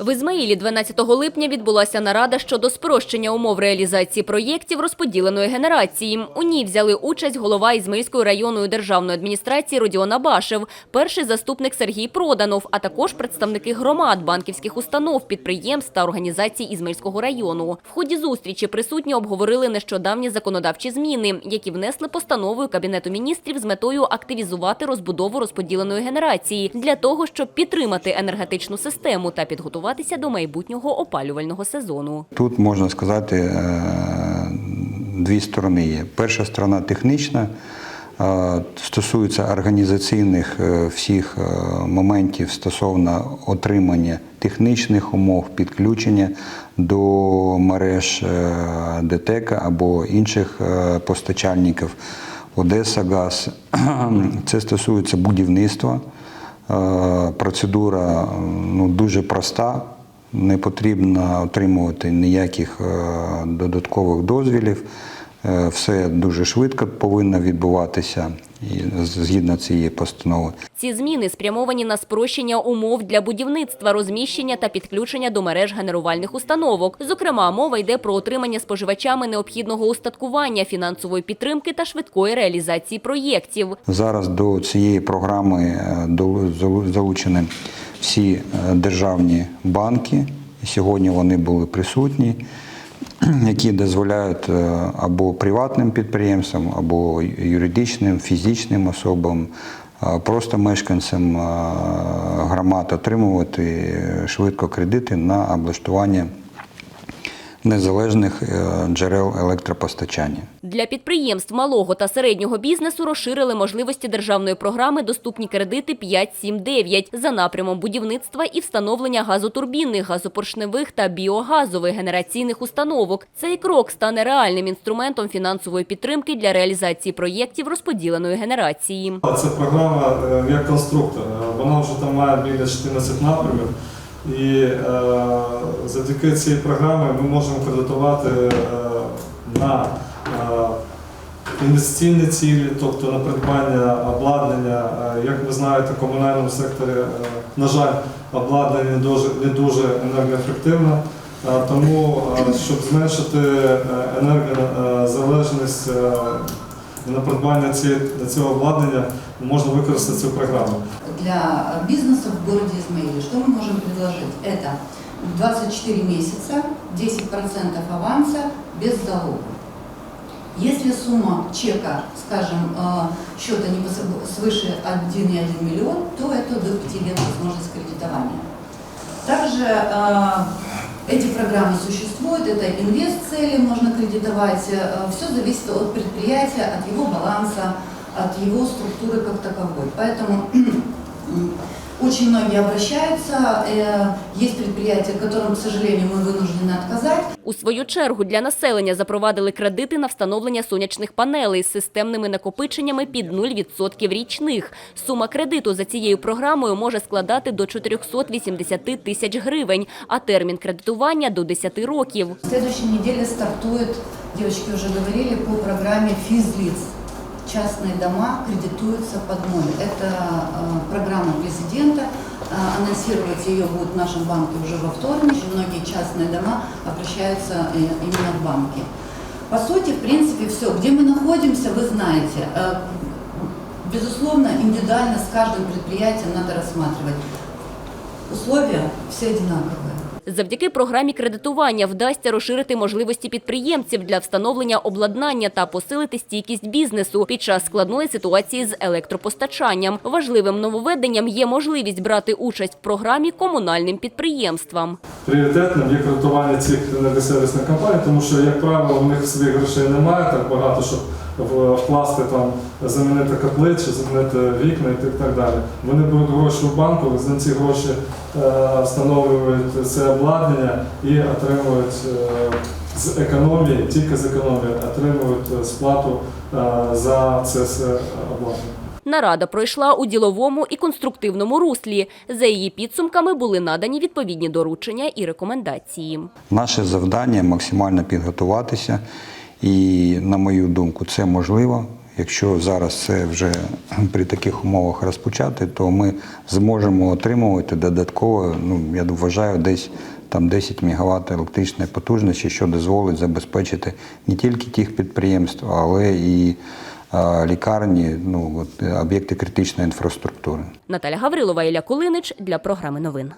В Ізмаїлі 12 липня відбулася нарада щодо спрощення умов реалізації проєктів розподіленої генерації. У ній взяли участь голова Ізмаїльської районної державної адміністрації Родіон Абашев, перший заступник Сергій Проданов, а також представники громад, банківських установ, підприємств та організацій Ізмаїльського району. В ході зустрічі присутні обговорили нещодавні законодавчі зміни, які внесли постановою Кабінету міністрів з метою активізувати розбудову розподіленої генерації для того, щоб підтримати енергетичну систему та підготуватися до майбутнього опалювального сезону. Тут можна сказати е, дві сторони є. Перша сторона технічна, е, стосується організаційних е, всіх моментів стосовно отримання технічних умов, підключення до мереж ДТЕК або інших постачальників. Одеса Газ. Це стосується будівництва. Е, Процедура ну, дуже проста. Не потрібно отримувати ніяких е, додаткових дозвілів. Е, Все дуже швидко повинно відбуватися згідно цієї постанови. Ці зміни спрямовані на спрощення умов для будівництва, розміщення та підключення до мереж генерувальних установок. Зокрема, мова йде про отримання споживачами необхідного устаткування, фінансової підтримки та швидкої реалізації проєктів. Зараз до цієї програми е, залучені всі е, державні банки. Сьогодні вони були присутні, які дозволяють е, або приватним підприємствам, або юридичним, фізичним особам, е, просто мешканцям е, громад отримувати швидко кредити на облаштування незалежних е, джерел електропостачання. Для підприємств малого та середнього бізнесу розширили можливості державної програми «Доступні кредити 5.7.9» за напрямом будівництва і встановлення газотурбінних, газопоршневих та біогазових генераційних установок. Цей крок стане реальним інструментом фінансової підтримки для реалізації проєктів розподіленої генерації. Це програма е, як конструктор. Е, Вона вже там має біля 14 напрямів. І е, завдяки цій програмі ми можемо кредитувати е, на е, інвестиційні цілі, тобто на придбання обладнання. Е, Як ви знаєте, в комунальному секторі, е, на жаль, обладнання не дуже, не дуже енергоефективне. Е, Тому, е, щоб зменшити енергозалежність на придбання цього обладнання, можна використати цю програму. Для бизнеса в городе Измаиле что мы можем предложить? Это 24 месяца, 10% аванса без залога. Если сумма чека, скажем, э, счета не свыше 1,1 миллион, то это до 5 лет возможность кредитования. Также э, эти программы существуют, это инвест-цели можно кредитовать, все зависит от предприятия, от его баланса, от его структуры как таковой. Поэтому м, очень многие обращаются, э, есть предприятия, которым, к сожалению, мы вынуждены отказать. У свою чергу для населення запровадили кредити на встановлення сонячних панелей з системними накопиченнями під 0% річних. Сума кредиту за цією програмою може складати до 480 тисяч гривень, а термін кредитування – до 10 років. В следующей неделе стартует, девочки уже говорили, по программе физлиц. Частные дома кредитуются под ноль. Это э, программа президента. Э, анонсировать ее будут в нашем банке уже во вторник. Многие частные дома обращаются э, именно в банки. По сути, в принципе, все. Где мы находимся, вы знаете. Безусловно, индивидуально с каждым предприятием надо рассматривать. Условия все одинаковые. Завдяки програмі кредитування вдасться розширити можливості підприємців для встановлення обладнання та посилити стійкість бізнесу під час складної ситуації з електропостачанням. Важливим нововведенням є можливість брати участь в програмі комунальним підприємствам. Пріоритетним є кредитування цих енергосервісних компаній, тому що, як правило, у них своїх грошей немає так багато, щоб вкласти там, замінити котли чи замінити вікна і так- далі. Вони беруть гроші в банку, за ці гроші е, встановлюють це обладнання і отримують е, з економії, тільки з економії, отримують сплату е, за це все обладнання. Нарада пройшла у діловому і конструктивному руслі. За її підсумками були надані відповідні доручення і рекомендації. Наше завдання максимально підготуватися, і, на мою думку, це можливо. Якщо зараз це вже при таких умовах розпочати, то ми зможемо отримувати додатково, ну я вважаю, десь там 10 МВт електричної потужності, що дозволить забезпечити не тільки тих підприємств, але і е, лікарні, ну от об'єкти критичної інфраструктури. Наталя Гаврилова, Ілля Кулинич для програми новин.